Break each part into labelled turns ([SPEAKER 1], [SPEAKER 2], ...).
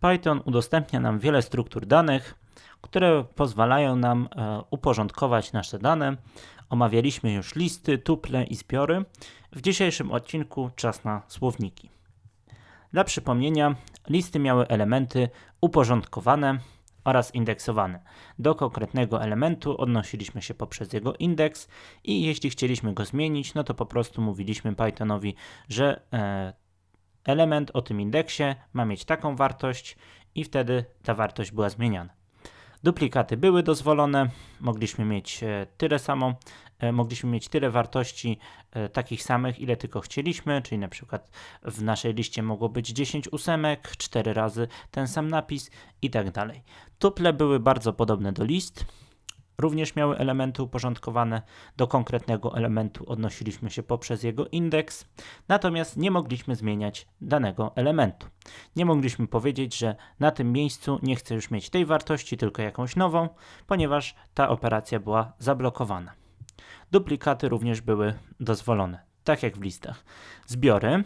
[SPEAKER 1] Python udostępnia nam wiele struktur danych, które pozwalają nam e, uporządkować nasze dane. Omawialiśmy już listy, tuple i zbiory. W dzisiejszym odcinku czas na słowniki. Dla przypomnienia, listy miały elementy uporządkowane oraz indeksowane. Do konkretnego elementu odnosiliśmy się poprzez jego indeks i jeśli chcieliśmy go zmienić, no to po prostu mówiliśmy Pythonowi, że e, element o tym indeksie ma mieć taką wartość i wtedy ta wartość była zmieniana. Duplikaty były dozwolone, mogliśmy mieć e, tyle samo, e, mogliśmy mieć tyle wartości e, takich samych, ile tylko chcieliśmy, czyli na przykład w naszej liście mogło być 10 ósemek, 4 razy ten sam napis i tak dalej. Tuple były bardzo podobne do list, również miały elementy uporządkowane. Do konkretnego elementu odnosiliśmy się poprzez jego indeks, natomiast nie mogliśmy zmieniać danego elementu. Nie mogliśmy powiedzieć, że na tym miejscu nie chcę już mieć tej wartości, tylko jakąś nową, ponieważ ta operacja była zablokowana. Duplikaty również były dozwolone, tak jak w listach. Zbiory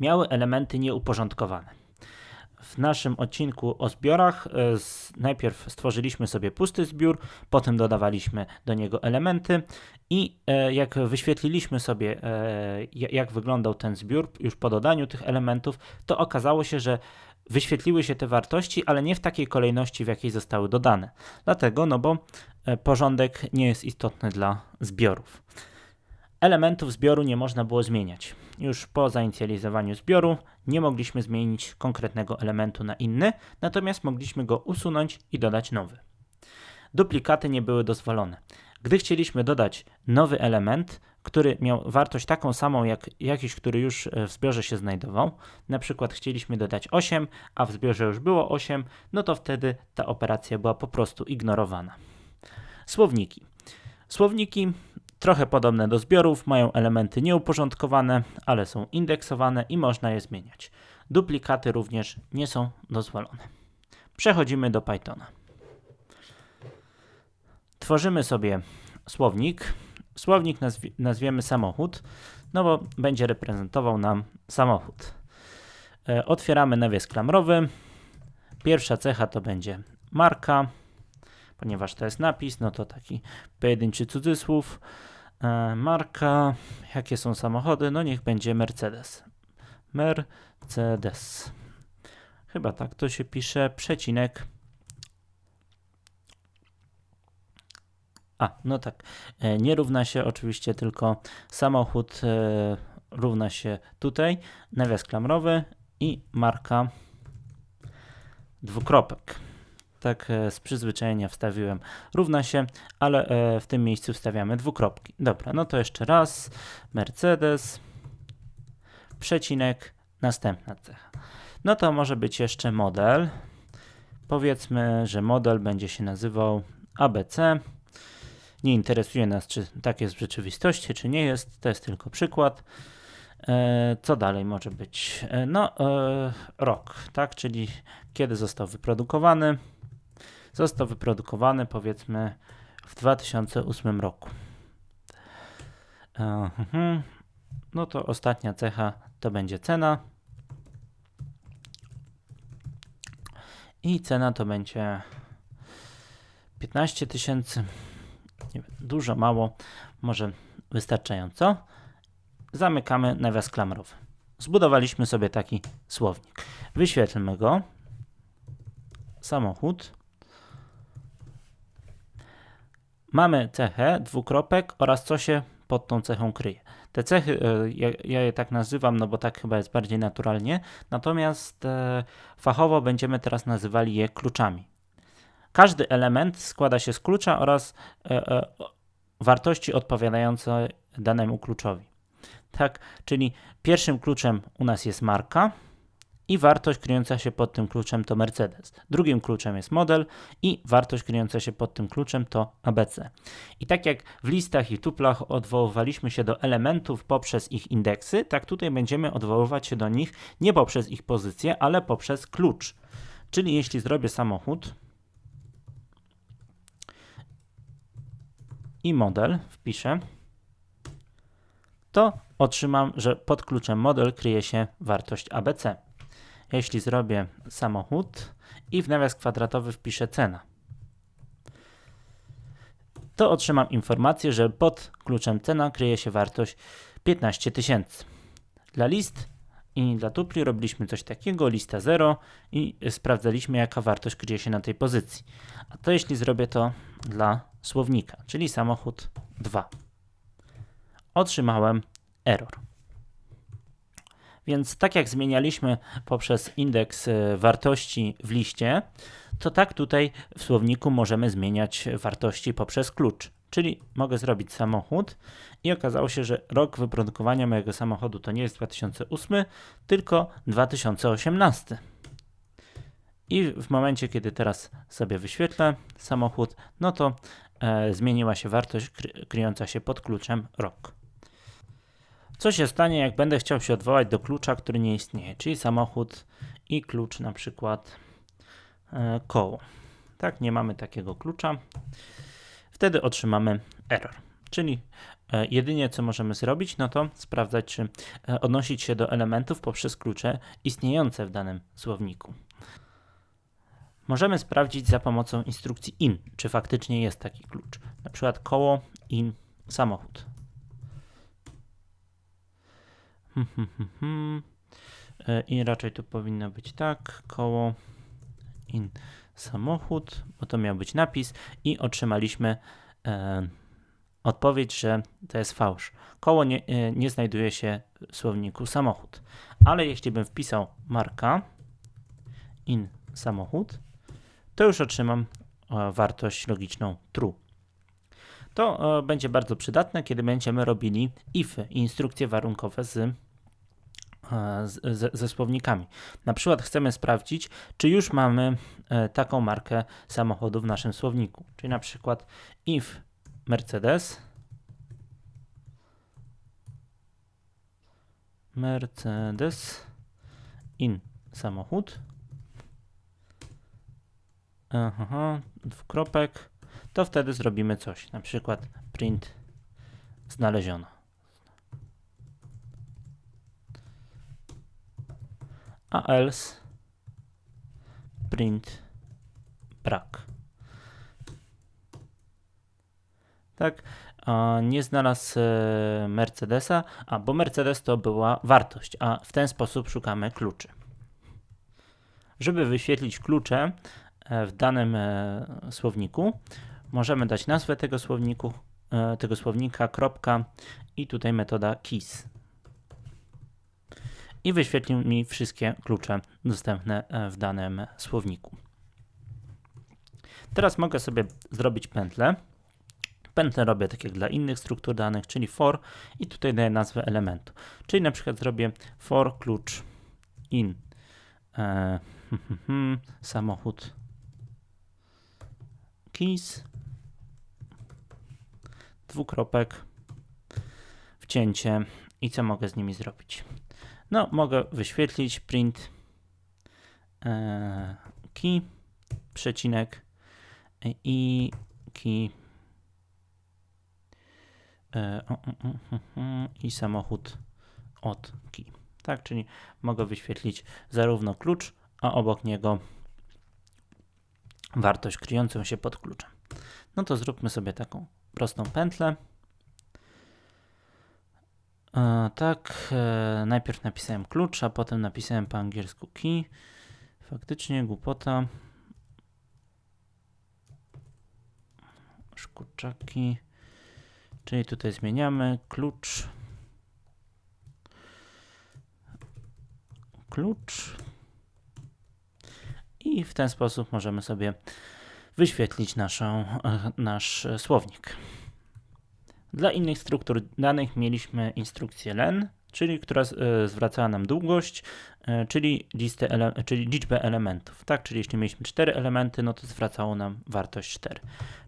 [SPEAKER 1] miały elementy nieuporządkowane w naszym odcinku o zbiorach e, najpierw stworzyliśmy sobie pusty zbiór, potem dodawaliśmy do niego elementy i e, jak wyświetliliśmy sobie, e, jak wyglądał ten zbiór już po dodaniu tych elementów, to okazało się, że wyświetliły się te wartości, ale nie w takiej kolejności, w jakiej zostały dodane. Dlatego, no bo porządek nie jest istotny dla zbiorów. Elementów zbioru nie można było zmieniać. Już po zainicjalizowaniu zbioru nie mogliśmy zmienić konkretnego elementu na inny, natomiast mogliśmy go usunąć i dodać nowy. Duplikaty nie były dozwolone. Gdy chcieliśmy dodać nowy element, który miał wartość taką samą jak jakiś, który już w zbiorze się znajdował, na przykład chcieliśmy dodać 8, a w zbiorze już było 8, no to wtedy ta operacja była po prostu ignorowana. Słowniki. Słowniki trochę podobne do zbiorów, mają elementy nieuporządkowane, ale są indeksowane i można je zmieniać. Duplikaty również nie są dozwolone. Przechodzimy do Pythona. Tworzymy sobie słownik. Słownik nazw nazwiemy samochód, no bo będzie reprezentował nam samochód. E, otwieramy nawias klamrowy. Pierwsza cecha to będzie marka, ponieważ to jest napis, no to taki pojedynczy cudzysłów. E, marka, jakie są samochody? No niech będzie Mercedes. Mercedes. Chyba tak to się pisze. Przecinek. A, no tak. E, nie równa się oczywiście tylko samochód e, równa się tutaj. Nawias klamrowy i marka dwukropek tak e, z przyzwyczajenia wstawiłem równa się, ale e, w tym miejscu wstawiamy dwukropki. Dobra, no to jeszcze raz. Mercedes, przecinek, następna cecha. No to może być jeszcze model. Powiedzmy, że model będzie się nazywał ABC. Nie interesuje nas, czy tak jest w rzeczywistości, czy nie jest. To jest tylko przykład. E, co dalej może być? No, rok, tak? Czyli kiedy został wyprodukowany. Został wyprodukowany powiedzmy w 2008 roku. Mhm. No to ostatnia cecha to będzie cena. I cena to będzie 15 tysięcy. Dużo, mało, może wystarczająco. Zamykamy nawias klamrowy. Zbudowaliśmy sobie taki słownik. Wyświetlmy go. Samochód. Mamy cechę, dwukropek oraz co się pod tą cechą kryje. Te cechy, e, ja, ja, je tak nazywam, no bo tak chyba jest bardziej naturalnie, natomiast e, fachowo będziemy teraz nazywali je kluczami. Każdy element składa się z klucza oraz e, wartości odpowiadającej danemu kluczowi. Tak, czyli pierwszym kluczem u nas jest marka, i wartość kryjąca się pod tym kluczem to Mercedes. Drugim kluczem jest model i wartość kryjąca się pod tym kluczem to ABC. I tak jak w listach i tuplach odwoływaliśmy się do elementów poprzez ich indeksy, tak tutaj będziemy odwoływać się do nich nie poprzez ich pozycję, ale poprzez klucz. Czyli jeśli zrobię samochód i model wpiszę, to otrzymam, że pod kluczem model kryje się wartość ABC. Jeśli zrobię samochód i w nawias kwadratowy wpiszę cena, to otrzymam informację, że pod kluczem cena kryje się wartość 15 tysięcy. Dla list i dla tupli robiliśmy coś takiego, lista 0 i sprawdzaliśmy jaka wartość kryje się na tej pozycji. A to jeśli zrobię to dla słownika, czyli samochód 2. Otrzymałem error. Więc tak jak zmienialiśmy poprzez indeks e, wartości w liście, to tak tutaj w słowniku możemy zmieniać wartości poprzez klucz. Czyli mogę zrobić samochód i okazało się, że rok wyprodukowania mojego samochodu to nie jest 2008, tylko 2018. I w momencie, kiedy teraz sobie wyświetlę samochód, no to e, zmieniła się wartość kry, kryjąca się pod kluczem rok. Co się stanie, jak będę chciał się odwołać do klucza, który nie istnieje, czyli samochód i klucz na przykład e, koło. Tak, nie mamy takiego klucza. Wtedy otrzymamy error. Czyli e, jedynie co możemy zrobić, no to sprawdzać, czy e, odnosić się do elementów poprzez klucze istniejące w danym słowniku. Możemy sprawdzić za pomocą instrukcji in, czy faktycznie jest taki klucz. Na przykład koło in samochód. I raczej to powinno być tak, koło in samochód, bo to miał być napis i otrzymaliśmy e, odpowiedź, że to jest fałsz. Koło nie, e, nie znajduje się w słowniku samochód. Ale jeśli bym wpisał marka in samochód, to już otrzymam e, wartość logiczną true. To e, będzie bardzo przydatne, kiedy będziemy robili ify, instrukcje warunkowe z e, ze słownikami. Na przykład chcemy sprawdzić, czy już mamy e, taką markę samochodu w naszym słowniku. Czyli na przykład if Mercedes Mercedes in samochód Aha, dwukropek to wtedy zrobimy coś, na przykład print znaleziono. A else print brak. Tak, a nie znalazł e, Mercedesa, a bo Mercedes to była wartość, a w ten sposób szukamy kluczy. Żeby wyświetlić klucze w danym e, słowniku, możemy dać nazwę tego słowniku, tego słownika, kropka i tutaj metoda keys. I wyświetlił mi wszystkie klucze dostępne w danym słowniku. Teraz mogę sobie zrobić pętlę Pętlę robię tak jak dla innych struktur danych, czyli for i tutaj daję nazwę elementu. Czyli na przykład zrobię for klucz in e, samochód keys dwukropek wcięcie i co mogę z nimi zrobić? No, mogę wyświetlić print e, key przecinek i key E, i samochód od key. Tak, czyli mogę wyświetlić zarówno klucz, a obok niego wartość kryjącą się pod kluczem. No to zróbmy sobie taką prostą pętlę. E, tak, e, najpierw napisałem klucz, a potem napisałem po angielsku key. Faktycznie głupota. Szkurczaki. Czyli tutaj zmieniamy klucz. Klucz. I w ten sposób możemy sobie wyświetlić naszą, nasz słownik. Dla innych struktur danych mieliśmy instrukcję len, czyli która e, zwracała nam długość, e, czyli, listę ele, czyli liczbę elementów. Tak, czyli jeśli mieliśmy 4 elementy, no to zwracało nam wartość 4.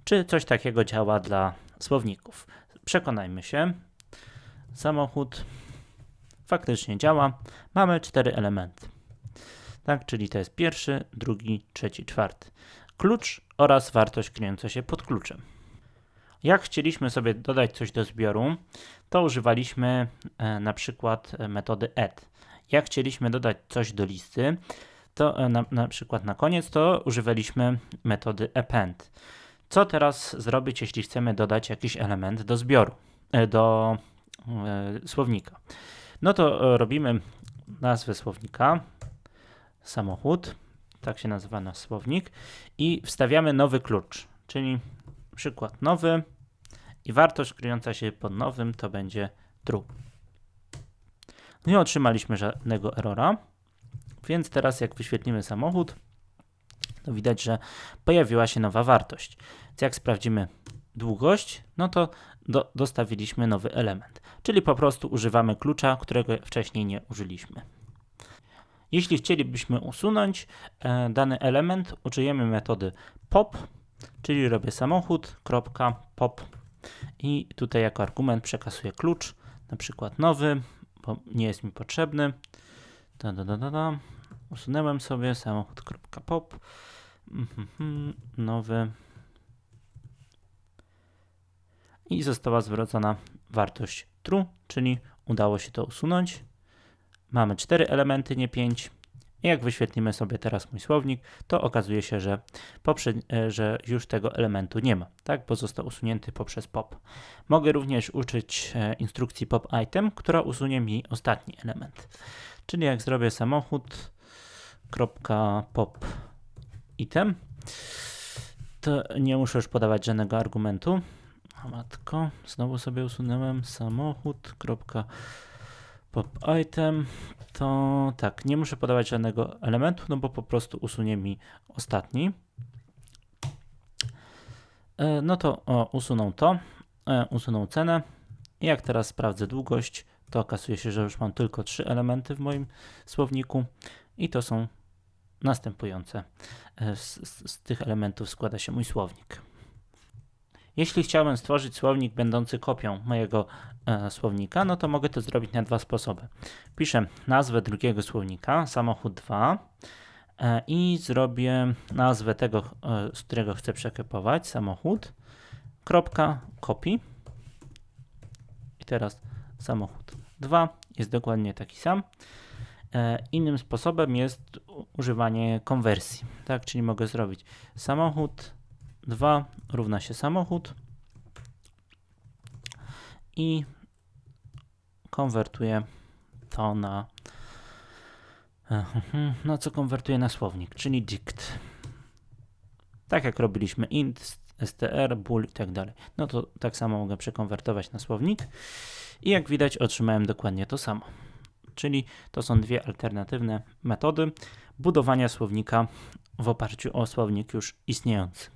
[SPEAKER 1] Czy coś takiego działa dla słowników? Przekonajmy się. Samochód faktycznie działa. Mamy cztery elementy. Tak, czyli to jest pierwszy, drugi, trzeci, czwarty. Klucz oraz wartość kryjąca się pod kluczem. Jak chcieliśmy sobie dodać coś do zbioru, to używaliśmy e, na przykład metody add. jak chcieliśmy dodać coś do listy, to e, na, na przykład na koniec, to używaliśmy metody append. Co teraz zrobić, jeśli chcemy dodać jakiś element do zbioru, e, do e, słownika? No to e, robimy nazwę słownika, samochód, tak się nazywa nasz słownik, i wstawiamy nowy klucz, czyli przykład nowy i wartość kryjąca się pod nowym to będzie true. Nie otrzymaliśmy żadnego errora, więc teraz jak wyświetlimy samochód, to widać, że pojawiła się nowa wartość. Więc jak sprawdzimy długość, no to do, dostawiliśmy nowy element, czyli po prostu używamy klucza, którego wcześniej nie użyliśmy. Jeśli chcielibyśmy usunąć e, dany element, użyjemy metody pop, czyli robię samochód, kropka, pop i tutaj jako argument przekasuję klucz, na przykład nowy, bo nie jest mi potrzebny. Da, da, da, da. Usunąłem sobie samochód.pop. Mhm, nowy. I została zwrócona wartość true, czyli udało się to usunąć. Mamy cztery elementy, nie pięć. I jak wyświetlimy sobie teraz mój słownik, to okazuje się, że, poprzed- że już tego elementu nie ma, tak? bo został usunięty poprzez pop. Mogę również uczyć e, instrukcji pop item, która usunie mi ostatni element. Czyli jak zrobię samochód, kropka pop item, to nie muszę już podawać żadnego argumentu. O matko, znowu sobie usunąłem samochód, kropka pop item, to tak, nie muszę podawać żadnego elementu, no bo po prostu usunie mi ostatni. E, No to o, usunął to, e, usunął cenę. Jak teraz sprawdzę długość, to okazuje się, że już mam tylko trzy elementy w moim słowniku i to są następujące. E, Z, z, z tych elementów składa się mój słownik. Jeśli chciałbym stworzyć słownik będący kopią mojego e, słownika, no to mogę to zrobić na dwa sposoby. Piszę nazwę drugiego słownika, samochód 2 e, i zrobię nazwę tego, e, z którego chcę przekopować, samochód, kropka, copy. I teraz samochód 2 jest dokładnie taki sam. E, Innym sposobem jest używanie konwersji, tak? Czyli mogę zrobić samochód 2 równa się samochód i konwertuję to na na co konwertuję na słownik, czyli dict. Tak jak robiliśmy int, str, bool i tak dalej. No to tak samo mogę przekonwertować na słownik i jak widać otrzymałem dokładnie to samo. Czyli to są dwie alternatywne metody budowania słownika w oparciu o słownik już istniejący.